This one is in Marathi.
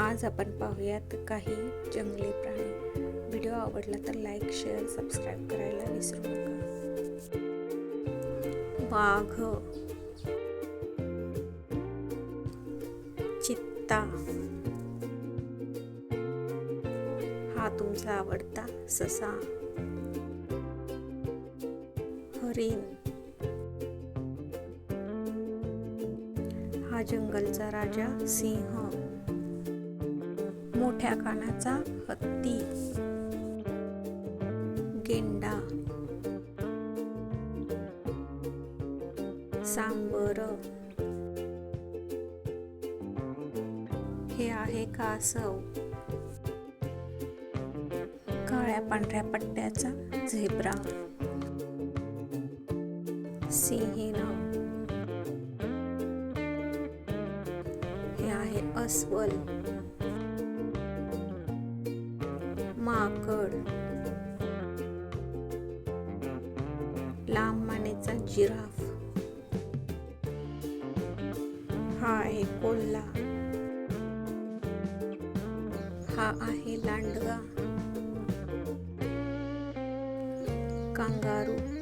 आज आपण पाहूयात काही जंगली प्राणी. व्हिडिओ आवडला तर लाईक शेअर सबस्क्राईब करायला विसरू नका. वाघ. चित्ता. हा तुमचा आवडता ससा. हरिण. हा जंगलचा राजा सिंह. मोठ्या कानाचा हत्ती. गेंडा. सांबर. हे आहे कासव. काळ्या पांढऱ्या पट्ट्याचा झेब्रा. सिंहीण हे आहे अस्वल. माकड लांब मानेचा जिराफ. हा आहे कोल्हा. हा आहे लांडगा. कांगारू.